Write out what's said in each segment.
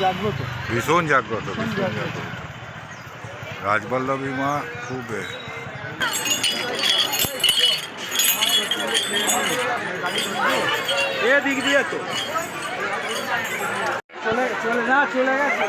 জাগ্রত ভীষণ জাগ্রত ভীষণ জাগ্রত রাজবল্লভী মা খুব এ। এ দিক দিয়ে তো চলে চলে না চলে গেছে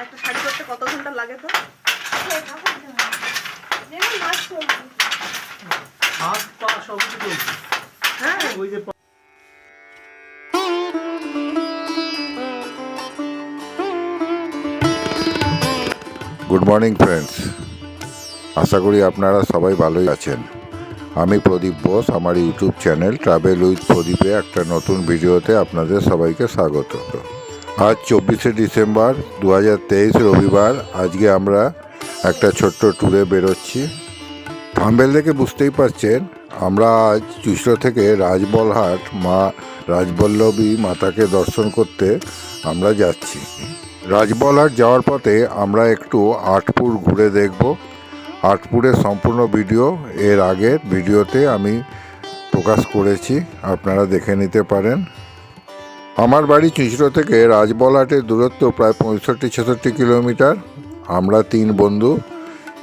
একটা শাড়ি করতে কত ঘণ্টা লাগে তো? হাত পা সব কিছু চলছে হ্যাঁ। ওই যে গুড মর্নিং ফ্রেন্ডস আশা করি আপনারা সবাই ভালোই আছেন। আমি প্রদীপ বোস আমার ইউটিউব চ্যানেল ট্রাভেল উইথ প্রদীপে একটা নতুন ভিডিওতে আপনাদের সবাইকে স্বাগত। আজ চব্বিশে ডিসেম্বর দু হাজার তেইশ রবিবার। আজকে আমরা একটা ছোট্ট ট্যুরে বেরোচ্ছি। থাম্বেল দেখে বুঝতেই পারছেন আমরা আজ চুষড়ো থেকে রাজবলহাট মা রাজবল্লভী মাতাকে দর্শন করতে আমরা যাচ্ছি। রাজবলহাট যাওয়ার পথে আমরা একটু আটপুর ঘুরে দেখব। আটপুরের সম্পূর্ণ ভিডিও এর আগের ভিডিওতে আমি প্রকাশ করেছি, আপনারা দেখে নিতে পারেন। আমার বাড়ি চুঁচড়ো থেকে রাজবলহাটের দূরত্ব প্রায় পঁয়ষট্টি ছেষট্টি কিলোমিটার। আমরা তিন বন্ধু,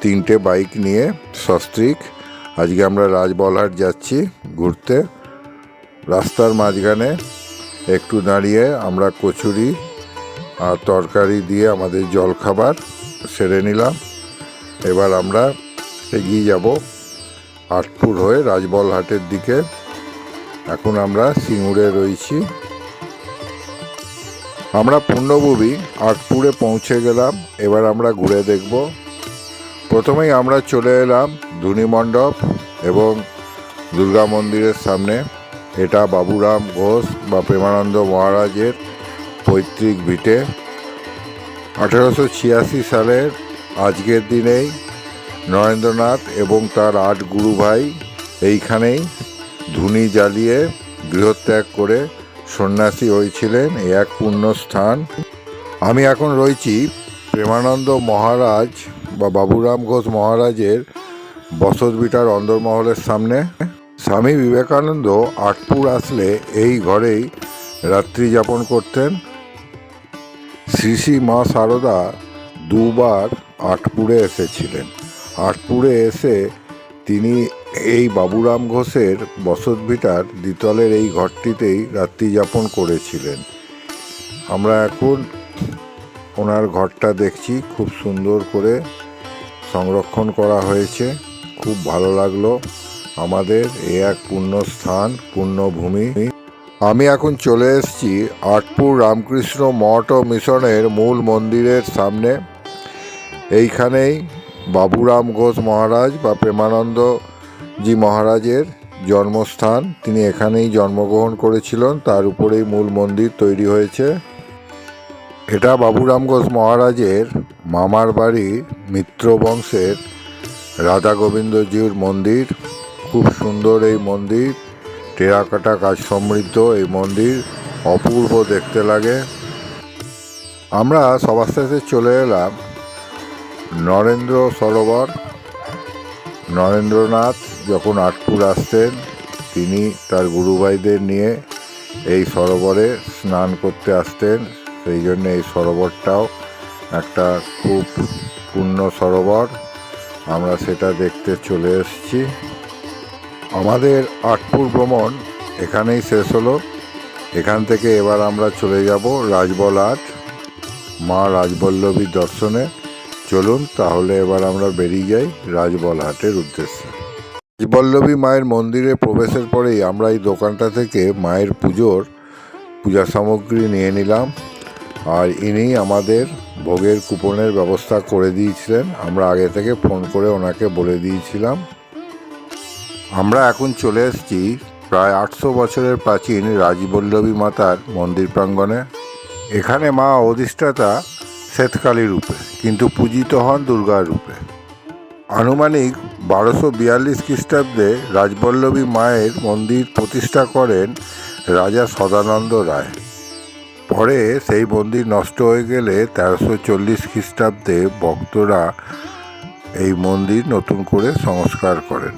তিনটে বাইক নিয়ে সস্ত্রিক। আজকে আমরা রাজবলহাট যাচ্ছি ঘুরতে। রাস্তার মাঝখানে একটু দাঁড়িয়ে আমরা কচুরি আর তরকারি দিয়ে আমাদের জলখাবার সেরে নিলাম। এবার আমরা এগিয়ে যাব আটপুর হয়ে রাজবলহাটের দিকে। এখন আমরা সিঙ্গুরে রয়েছি। আমরা পূর্ণভূমি আটপুরে পৌঁছে গেলাম। এবার আমরা ঘুরে দেখব প্রথমেই আমরা চলে এলাম ধুনি মণ্ডপ এবং দুর্গা মন্দিরের সামনে। এটা বাবুরাম ঘোষ বা প্রেমানন্দ মহারাজের পৈতৃক ভিটে। আঠেরোশো ছিয়াশি সালের আজকের দিনেই নরেন্দ্রনাথ এবং তার আট গুরু ভাই এইখানেই ধুনি জ্বালিয়ে গৃহত্যাগ করে সন্ন্যাসী হয়েছিলেন এক পুণ্য স্থান আমি এখন রয়েছি প্রেমানন্দ মহারাজ বা বাবুরাম ঘোষ মহারাজের বসতভিটার অন্দরমহলের সামনে, স্বামী বিবেকানন্দ আটপুর আসলে এই ঘরেই রাত্রি যাপন করতেন। শ্রী শ্রী মা সারদা দুবার আটপুরে এসেছিলেন। আটপুরে এসে তিনি এই বাবুরাম ঘোষের বসতভিটার দ্বিতলের এই ঘরটিতেই রাত্রি যাপন করেছিলেন। আমরা এখন ওনার ঘরটা দেখছি, খুব সুন্দর করে। সংরক্ষণ করা হয়েছে। খুব ভালো লাগল আমাদের এ এক পুণ্য স্থান পুণ্যভূমি। আমি এখন চলে এসেছি আটপুর রামকৃষ্ণ মঠ ও মিশনের মূল মন্দিরের সামনে। এইখানেই বাবুরাম ঘোষ মহারাজ বা প্রেমানন্দ জি মহারাজের জন্মস্থান। তিনি এখানেই জন্মগ্রহণ করেছিলেন, তার উপরেই মূল মন্দির তৈরি হয়েছে। এটা বাবুরাম ঘোষ মহারাজের মামার বাড়ি। মিত্র বংশের রাধা গোবিন্দজির মন্দির, খুব সুন্দর এই মন্দির, টেরাকাটা কাজ সমৃদ্ধ এই মন্দির, অপূর্ব দেখতে লাগে। আমরা সবার সাথে চলে এলাম নরেন্দ্র সরোবর। নরেন্দ্রনাথ যখন আটপুর আসতেন, তিনি তার গুরুভাইদের নিয়ে এই সরোবরে স্নান করতে আসতেন, সেই জন্য এই সরোবরটাও একটা খুব পূর্ণ সরোবর। আমরা সেটা দেখতে চলে এসেছি। আমাদের আটপুর ভ্রমণ এখানেই শেষ হলো। এখান থেকে এবার আমরা চলে যাব রাজবলহাট মা রাজবল্লভীর দর্শনে। চলুন তাহলে এবার আমরা বেরিয়ে যাই রাজবলহাটের উদ্দেশ্যে। রাজবল্লভী মায়ের মন্দিরে প্রবেশের পরেই আমরা এই দোকানটা থেকে মায়ের পুজোর পূজা সামগ্রী নিয়ে নিলাম। আর ইনি আমাদের ভোগের কুপনের ব্যবস্থা করে দিয়েছিলেন। আমরা আগে থেকে ফোন করে ওনাকে বলে দিয়েছিলাম। আমরা এখন চলে এসেছি প্রায় আটশো বছরের প্রাচীন রাজবল্লভী মাতার মন্দির প্রাঙ্গণে। এখানে মা অধিষ্ঠাতা শ্বেতকালী রূপে, কিন্তু পূজিত হন দুর্গার রূপে। আনুমানিক বারোশো বিয়াল্লিশ খ্রিস্টাব্দে রাজবল্লভী মায়ের মন্দির প্রতিষ্ঠা করেন রাজা সদানন্দ রায়। পরে সেই মন্দির নষ্ট হয়ে গেলে তেরোশো চল্লিশ খ্রিস্টাব্দে ভক্তরা এই মন্দির নতুন করে সংস্কার করেন।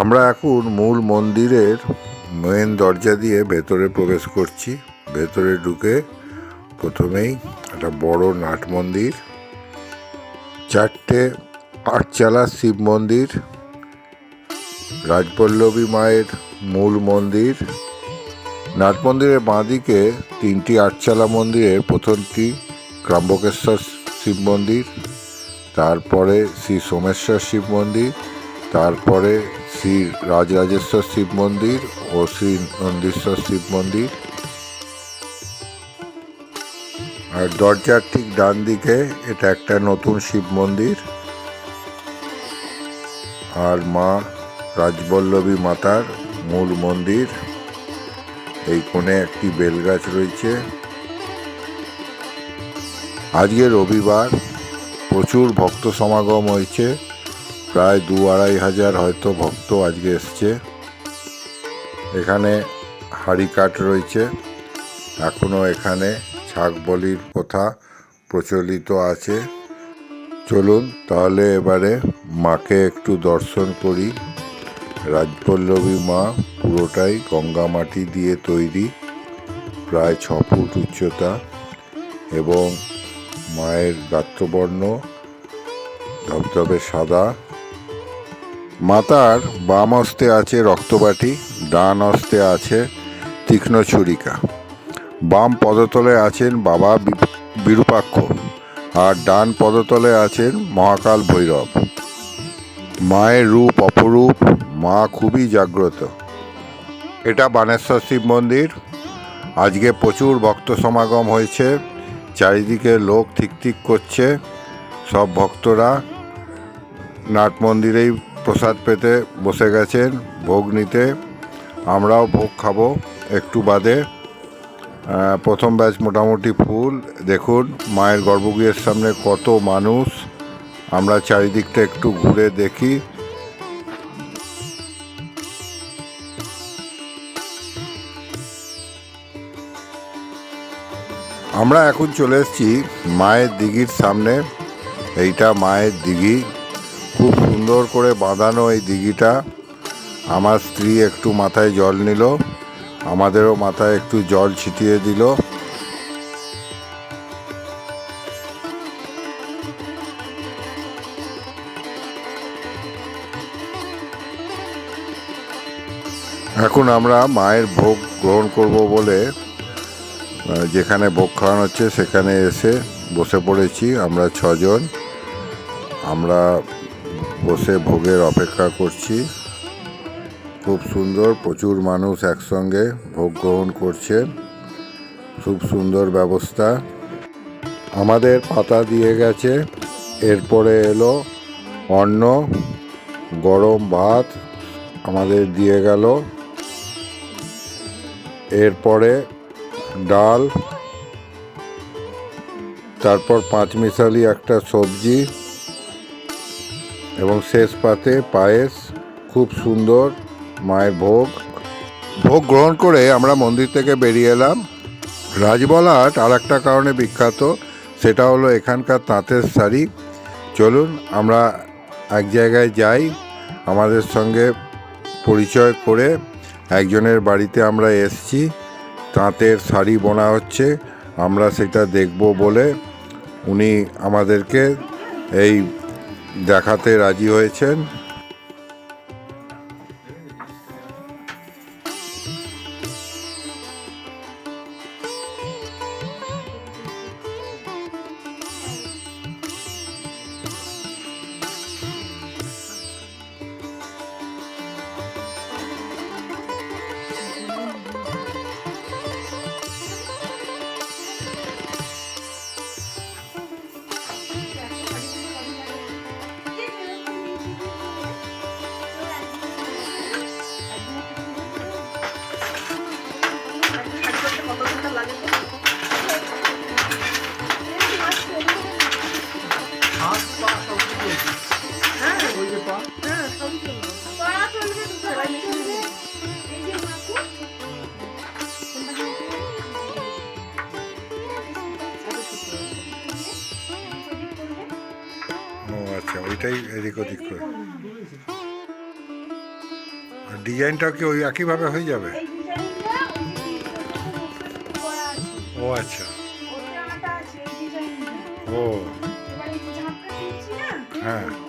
আমরা এখন মূল মন্দিরের মেন দরজা দিয়ে ভেতরে প্রবেশ করছি। ভেতরে ঢুকে প্রথমেই একটা বড় নাট মন্দির, চারটে আটচালা শিব মন্দির রাজপল্লবী মায়ের মূল মন্দির নাট মন্দিরের বাঁদিকে তিনটি আটচালা মন্দিরের প্রথমটি ত্র্যম্বকেশ্বর শিব মন্দির, তারপরে শ্রী সোমেশ্বর শিব মন্দির, তারপরে শ্রী রাজরাজেশ্বর শিব মন্দির ও শ্রী নন্দীশ্বর শিব মন্দির। আর দরজার ঠিক ডান দিকে এটা একটা নতুন শিব মন্দির। আর মা রাজবল্লভী মাতার মূল মন্দির। এই কোণে একটি বেলগাছ রয়েছে। আজকে রবিবার প্রচুর ভক্ত সমাগম হয়েছে। প্রায় দু আড়াই হাজার হয়তো ভক্ত আজকে এসছে। এখানে হাড়ি কাঠ রয়েছে। এখনও এখানে ছাগ বলির প্রথা প্রচলিত আছে। চলুন তাহলে এবারে মাকে একটু দর্শন করি। রাজপল্লবী মা পুরোটাই গঙ্গা মাটি দিয়ে তৈরি, প্রায় ছ ফুট উচ্চতা এবং মায়ের গাত্রবর্ণ ধবধবে সাদা। মাতার বাম হস্তে আছে রক্তবাটি, ডান হস্তে আছে তীক্ষ্ণ ছুরিকা। বাম পদতলে আছেন বাবা বিরূপাক্ষ আর ডান পদতলে আছেন মহাকাল ভৈরব। মায়ের রূপ অপরূপ মা খুবই জাগ্রত। এটা বানেশ্বর শিব মন্দির। আজকে প্রচুর ভক্ত সমাগম হয়েছে। চারিদিকে লোক ঠিক করছে। সব ভক্তরা নাট মন্দিরেই প্রসাদ পেতে বসে গেছেন, ভোগ নিতে। আমরাও ভোগ খাব একটু বাদে। প্রথম ব্যাচ মোটামুটি ফুল। দেখুন, মায়ের গর্ভগৃহের সামনে কত মানুষ। আমরা চারিদিকটা একটু ঘুরে দেখি। আমরা এখন চলে এসেছি মায়ের দিঘির সামনে। এইটা মায়ের দিঘি। খুব সুন্দর করে বাঁধানো এই দিঘিটা। আমার স্ত্রী একটু মাথায় জল নিল, আমাদেরও মাথায় একটু জল ছিটিয়ে দিল। এখন আমরা মায়ের ভোগ গ্রহণ করব বলে যেখানে ভোগ খাওয়ানো হচ্ছে, সেখানে এসে বসে পড়েছি আমরা ছজন। আমরা বসে ভোগের অপেক্ষা করছি। খুব সুন্দর, প্রচুর মানুষ একসঙ্গে ভোগ গ্রহণ করছে খুব সুন্দর ব্যবস্থা। আমাদের পাতা দিয়ে গেছে। এরপরে এলো অন্ন, গরম ভাত আমাদের দিয়ে গেল। এরপরে ডাল, তারপর পাঁচমিশালি একটা সবজি, এবং শেষ পাতে পায়েস, খুব সুন্দর, মায়ের ভোগ। ভোগ গ্রহণ করে আমরা মন্দির থেকে বেরিয়ে এলাম। রাজবলহাট আর একটা কারণে বিখ্যাত, সেটা হলো এখানকার তাঁতের শাড়ি। চলুন, আমরা এক জায়গায় যাই, আমাদের সঙ্গে পরিচয় করে একজনের বাড়িতে আমরা এসছি। তাঁতের শাড়ি বোনা হচ্ছে। আমরা সেটা দেখব বলে উনি আমাদেরকে এই দেখাতে রাজি হয়েছেন। আচ্ছা ওইটাই এদিক ওদিক করে। ডিজাইনটা কি ওই একইভাবে হয়ে যাবে? ও আচ্ছা। ও। হ্যাঁ।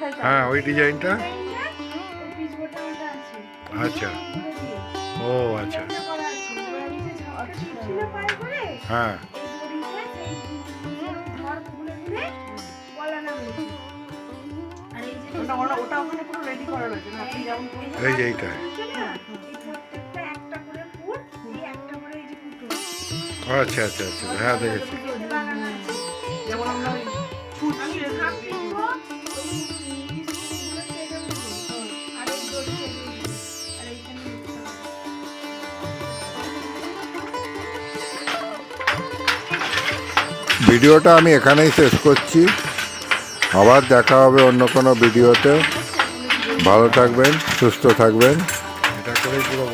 হ্যাঁ ওই ডিজাইনটা? আচ্ছা। ও আচ্ছা। হ্যাঁ। এই যে হ্যাঁ। এইটা। আচ্ছা আচ্ছা আচ্ছা। হ্যাঁ দেখেছি। যেমন আমরা ভিডিওটা আমি এখানেই শেষ করছি। আবার দেখা হবে অন্য কোনো ভিডিওতে। ভালো থাকবেন, সুস্থ থাকবেন। এটা করেই পুরো